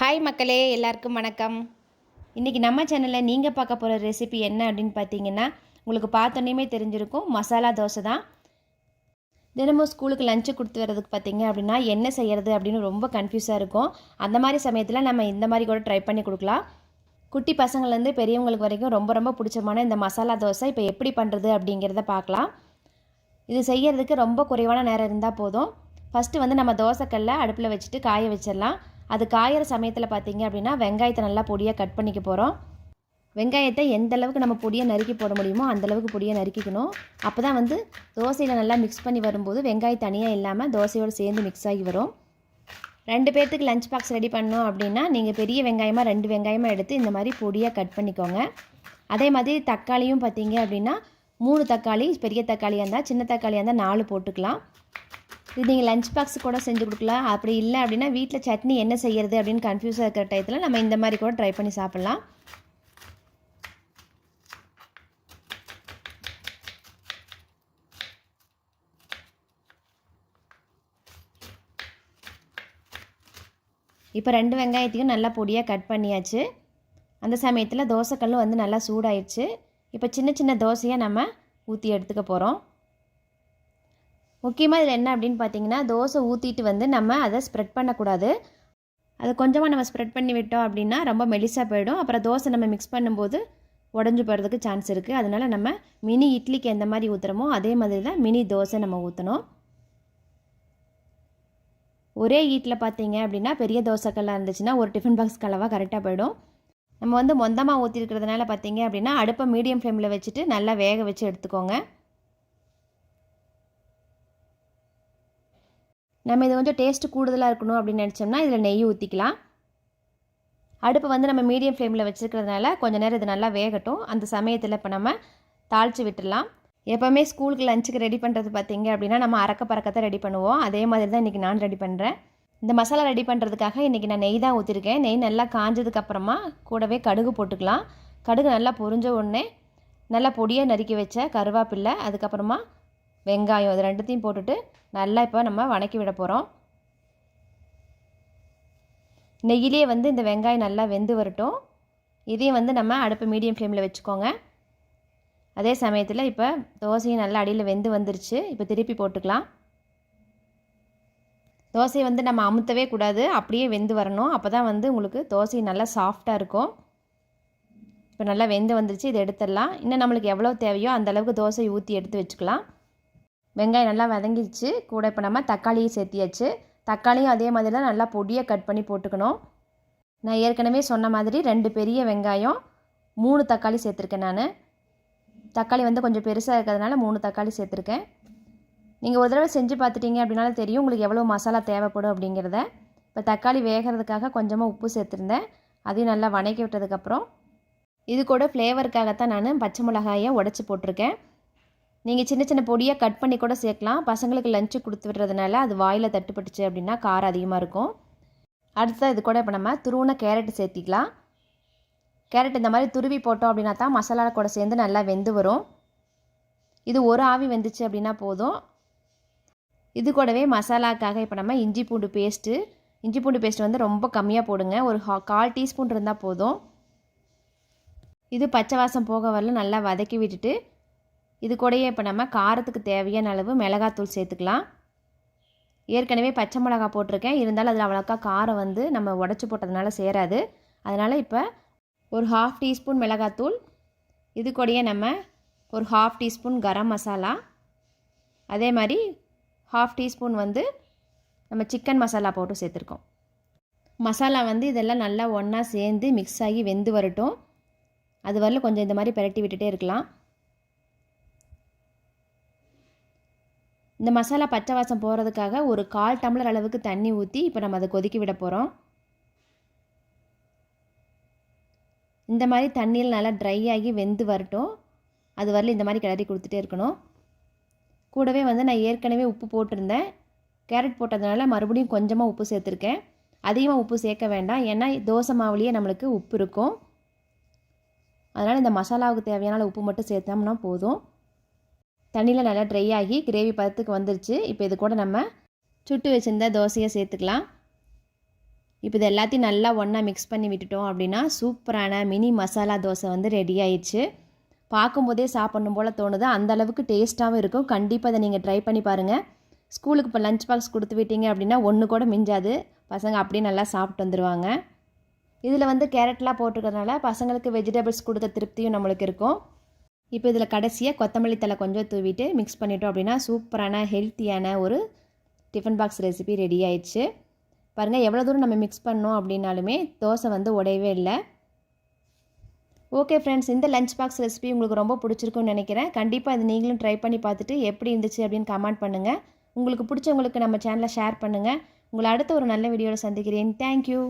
Hi மக்களே எல்லாருக்கும் வணக்கம். இன்றைக்கி நம்ம சேனலில் நீங்கள் பார்க்க போகிற ரெசிபி என்ன அப்படின்னு பார்த்தீங்கன்னா உங்களுக்கு பார்த்தோன்னே தெரிஞ்சிருக்கும் மசாலா தோசை தான். தினமும் ஸ்கூலுக்கு லஞ்சு கொடுத்து வர்றதுக்கு பார்த்தீங்க அப்படின்னா என்ன செய்யறது அப்படின்னு ரொம்ப கன்ஃபியூஸாக இருக்கும். அந்த மாதிரி சமயத்தில் நம்ம இந்த மாதிரி கூட ட்ரை பண்ணி கொடுக்கலாம். குட்டி பசங்கள்லேருந்து பெரியவங்களுக்கு வரைக்கும் ரொம்ப ரொம்ப பிடிச்சமான இந்த மசாலா தோசை இப்போ எப்படி பண்ணுறது அப்படிங்கிறத பார்க்கலாம். இது செய்யறதுக்கு ரொம்ப குறைவான நேரம் இருந்தால் போதும். ஃபஸ்ட்டு வந்து நம்ம தோசைக்கல்ல அடுப்பில் வச்சுட்டு காய வச்சிடலாம். அது காயிற சமயத்தில் பார்த்தீங்க அப்படின்னா வெங்காயத்தை நல்லா பொடியாக கட் பண்ணிக்க போகிறோம் வெங்காயத்தை எந்த அளவுக்கு நம்ம பொடியை நறுக்கி போட முடியுமோ அந்தளவுக்கு பொடியை நறுக்கிக்கணும். அப்போ தான் வந்து தோசையில் நல்லா மிக்ஸ் பண்ணி வரும்போது வெங்காயம் தனியாக இல்லாமல் தோசையோடு சேர்ந்து மிக்ஸ் ஆகி வரும். ரெண்டு பேர்த்துக்கு லஞ்ச் பாக்ஸ் ரெடி பண்ணோம் அப்படின்னா நீங்கள் பெரிய வெங்காயமாக ரெண்டு வெங்காயமாக எடுத்து இந்த மாதிரி பொடியாக கட் பண்ணிக்கோங்க. அதே மாதிரி தக்காளியும் பார்த்தீங்க அப்படின்னா மூணு தக்காளி பெரிய தக்காளியாக இருந்தால் சின்ன தக்காளியாக இருந்தால் நாலு போட்டுக்கலாம். இது நீங்கள் லஞ்ச் பாக்ஸ் கூட செஞ்சு கொடுக்கலாம். அப்படி இல்லை அப்படின்னா வீட்டில் சட்னி என்ன செய்யறது அப்படின்னு கன்ஃபியூஸாக இருக்கிற டயத்தில் நம்ம இந்த மாதிரி கூட ட்ரை பண்ணி சாப்பிட்லாம். இப்போ ரெண்டு வெங்காயத்தையும் நல்லா பொடியாக கட் பண்ணியாச்சு. அந்த சமயத்தில் தோசைக்கல்லும் வந்து நல்லா சூடாயிடுச்சு இப்போ சின்ன சின்ன தோசையாக நம்ம ஊற்றி எடுத்துக்க போகிறோம் முக்கியமாக இதில் என்ன அப்படின்னு பார்த்தீங்கன்னா தோசை ஊற்றிட்டு வந்து நம்ம அதை ஸ்ப்ரெட் பண்ணக்கூடாது. அது கொஞ்சமாக நம்ம ஸ்ப்ரெட் பண்ணி விட்டோம் அப்படின்னா ரொம்ப மெலிசாக போயிடும். அப்புறம் தோசை நம்ம மிக்ஸ் பண்ணும்போது உடஞ்சி போகிறதுக்கு சான்ஸ் இருக்குது அதனால் நம்ம மினி இட்லிக்கு எந்த மாதிரி ஊற்றுறோமோ அதே மாதிரி தான் மினி தோசை நம்ம ஊற்றணும் ஒரே ஈட்டில் பார்த்தீங்க அப்படின்னா பெரிய தோசைக்கெல்லாம் இருந்துச்சுன்னா ஒரு டிஃபன் பாக்ஸ் கலவாக கரெக்டாக போயிடும். நம்ம வந்து மொந்தமாக ஊற்றிருக்கிறதுனால பார்த்தீங்க அப்படின்னா அடுப்பை மீடியம் ஃப்ளேமில் வச்சுட்டு நல்லா வேக வச்சு எடுத்துக்கோங்க. நம்ம இது கொஞ்சம் டேஸ்ட்டு கூடுதலாக இருக்கணும் அப்படின்னு நினச்சோம்னா இதில் நெய் ஊற்றிக்கலாம் அடுப்பு வந்து நம்ம மீடியம் ஃப்ளேமில் வச்சுருக்கிறதுனால கொஞ்சம் நேரம் இது நல்லா வேகட்டும். அந்த சமயத்தில் இப்போ நம்ம தாளித்து விட்டுடலாம். எப்போவுமே ஸ்கூலுக்கு லஞ்சுக்கு ரெடி பண்ணுறது பார்த்திங்க அப்படின்னா நம்ம அறக்க பறக்கத்தை ரெடி பண்ணுவோம். அதே மாதிரி தான் இன்றைக்கி நான் ரெடி பண்ணுறேன் இந்த மசாலா ரெடி பண்ணுறதுக்காக இன்றைக்கி நான் நெய் தான் ஊற்றிருக்கேன் நெய் நல்லா காஞ்சதுக்கப்புறமா கூடவே கடுகு போட்டுக்கலாம். கடுகு நல்லா பொரிஞ்ச உடனே நல்லா பொடியாக நறுக்கி வச்ச கருவேப்பில்லை அதுக்கப்புறமா வெங்காயம் இது ரெண்டுத்தையும் போட்டுட்டு நல்லா இப்போ நம்ம வணக்கி விட போகிறோம் நெய்யிலே வந்து இந்த வெங்காயம் நல்லா வெந்து வரட்டும். இதையும் வந்து நம்ம அடுப்பு மீடியம் ஃப்ளேமில் வச்சுக்கோங்க. அதே சமயத்தில் இப்போ தோசையும் நல்லா அடியில் வெந்து வந்துருச்சு. இப்போ திருப்பி போட்டுக்கலாம். தோசையை வந்து நம்ம அமுத்தவே கூடாது. அப்படியே வெந்து வரணும். அப்போ தான் வந்து உங்களுக்கு தோசை நல்லா சாஃப்டாக இருக்கும். இப்போ நல்லா வெந்து வந்துருச்சு. இதை எடுத்துடலாம். இன்னும் நம்மளுக்கு எவ்வளோ தேவையோ அந்த அளவுக்கு தோசை ஊற்றி எடுத்து வச்சுக்கலாம். வெங்காயம் நல்லா வதங்கிடுச்சு கூட இப்போ நம்ம தக்காளியை சேர்த்தியாச்சு. தக்காளியும் அதே மாதிரி தான் நல்லா பொடியாக கட் பண்ணி போட்டுக்கணும். நான் ஏற்கனவே சொன்ன மாதிரி ரெண்டு பெரிய வெங்காயம் மூணு தக்காளி சேர்த்துருக்கேன் நான். தக்காளி வந்து கொஞ்சம் பெருசாக இருக்கிறதுனால மூணு தக்காளி சேர்த்துருக்கேன். நீங்கள் ஒரு தடவை செஞ்சு பார்த்துட்டீங்க அப்படின்னாலும் தெரியும் உங்களுக்கு எவ்வளோ மசாலா தேவைப்படும் அப்படிங்கிறத. இப்போ தக்காளி வேகிறதுக்காக கொஞ்சமாக உப்பு சேர்த்துருந்தேன். அதையும் நல்லா வணக்கி விட்டதுக்கப்புறம் இது கூட ஃப்ளேவருக்காகத்தான் நான் பச்சை மிளகாயை உடச்சி போட்டிருக்கேன். நீங்கள் சின்ன சின்ன பொடியாக கட் பண்ணி கூட சேர்க்கலாம். பசங்களுக்கு லஞ்சு கொடுத்து விடுறதுனால அது வாயில் தட்டுப்பட்டுச்சு அப்படின்னா காரம் அதிகமாக இருக்கும். அடுத்தது இது கூட இப்போ நம்ம துருவன கேரட்டு சேர்த்திக்கலாம். கேரட் இந்த மாதிரி துருவி போட்டோம் அப்படின்னா தான் மசாலா கூட சேர்ந்து நல்லா வெந்து வரும். இது ஒரு ஆவி வெந்துச்சு அப்படின்னா போதும். இது கூடவே மசாலாக்காக இப்போ நம்ம இஞ்சி பூண்டு பேஸ்ட்டு இஞ்சி பூண்டு பேஸ்ட் வந்து ரொம்ப கம்மியாக போடுங்க. ஒரு ஹா கால் டீஸ்பூன் இருந்தால் போதும். இது பச்சை வாசம் போக வரல நல்லா வதக்கி விட்டுட்டு இது கூடயே இப்போ நம்ம காரத்துக்கு தேவையான அளவு மிளகாத்தூள் சேர்த்துக்கலாம். ஏற்கனவே பச்சை மிளகா போட்டிருக்கேன். இருந்தாலும் அதில் அவ்வளோக்கா காரம் வந்து நம்ம உடச்சி போட்டதுனால சேராது. அதனால் இப்போ ஒரு ஹாஃப் டீஸ்பூன் மிளகாத்தூள் இது கூடயே நம்ம ஒரு ஹாஃப் டீஸ்பூன் கரம் மசாலா. அதே மாதிரி ஹாஃப் டீஸ்பூன் வந்து நம்ம சிக்கன் மசாலா போட்டு சேர்த்துருக்கோம். மசாலா வந்து இதெல்லாம் நல்லா ஒன்றா சேர்ந்து மிக்ஸ் ஆகி வெந்து வரட்டும். அது வரல கொஞ்சம் இந்த மாதிரி பரட்டி விட்டுட்டே இருக்கலாம். இந்த மசாலா பச்சை வாசம் போகிறதுக்காக ஒரு கால் டம்ளர் அளவுக்கு தண்ணி ஊற்றி இப்போ நம்ம அதை கொதிக்க விட போகிறோம் இந்த மாதிரி தண்ணியில் நல்லா ட்ரை ஆகி வெந்து வரட்டும். அது வரல இந்த மாதிரி கிளறி கொடுத்துட்டே இருக்கணும். கூடவே வந்து நான் ஏற்கனவே உப்பு போட்டிருந்தேன். கேரட் போட்டதுனால மறுபடியும் கொஞ்சமாக உப்பு சேர்த்துருக்கேன். அதிகமாக உப்பு சேர்க்க வேண்டாம். ஏன்னா தோசை மாவுலேயே நம்மளுக்கு உப்பு இருக்கும். அதனால் இந்த மசாலாவுக்கு தேவையான உப்பு மட்டும் சேர்த்தோம்னா போதும். தண்ணியில் நல்லா ட்ரை ஆகி கிரேவி பதத்துக்கு வந்துருச்சு. இப்போ இது கூட நம்ம சுட்டு வச்சுருந்த தோசையை சேர்த்துக்கலாம். இப்போ இது எல்லாத்தையும் நல்லா ஒன்றா மிக்ஸ் பண்ணி விட்டுட்டோம் அப்படின்னா சூப்பரான மினி மசாலா தோசை வந்து ரெடி ஆயிடுச்சு. பார்க்கும்போதே சாப்பிட்ணும் போல் தோணுது. அந்த அளவுக்கு டேஸ்ட்டாகவும் இருக்கும். கண்டிப்பாக அதை நீங்கள் ட்ரை பண்ணி பாருங்கள் ஸ்கூலுக்கு இப்போ லஞ்ச் பாக்ஸ் கொடுத்து விட்டீங்க அப்படின்னா ஒன்று கூட மிஞ்சாது. பசங்க அப்படியே நல்லா சாப்பிட்டு வந்துடுவாங்க இதில் வந்து கேரட்லாம் போட்டிருக்கிறதுனால பசங்களுக்கு வெஜிடபிள்ஸ் கொடுத்த திருப்தியும் நம்மளுக்கு இருக்கும். இப்போ இதில் கடைசியாக கொத்தமல்லி தலை கொஞ்சம் தூவிட்டு மிக்ஸ் பண்ணிட்டோம் அப்படின்னா சூப்பரான ஹெல்த்தியான ஒரு டிஃபன் பாக்ஸ் ரெசிபி ரெடி ஆயிடுச்சு. பாருங்கள் எவ்வளோ தூரம் நம்ம மிக்ஸ் பண்ணோம் அப்படின்னாலுமே தோசை வந்து உடையவே இல்லை. ஓகே ஃப்ரெண்ட்ஸ் இந்த லஞ்ச் பாக்ஸ் ரெசிபி உங்களுக்கு ரொம்ப பிடிச்சிருக்குன்னு நினைக்கிறேன். கண்டிப்பாக அது நீங்களும் ட்ரை பண்ணி பார்த்துட்டு எப்படி இருந்துச்சு அப்படின்னு கமெண்ட் பண்ணுங்கள் உங்களுக்கு பிடிச்சவங்களுக்கு நம்ம சேனலை ஷேர் பண்ணுங்கள் உங்களை அடுத்த ஒரு நல்ல வீடியோவில் சந்திக்கிறேன். தேங்க்யூ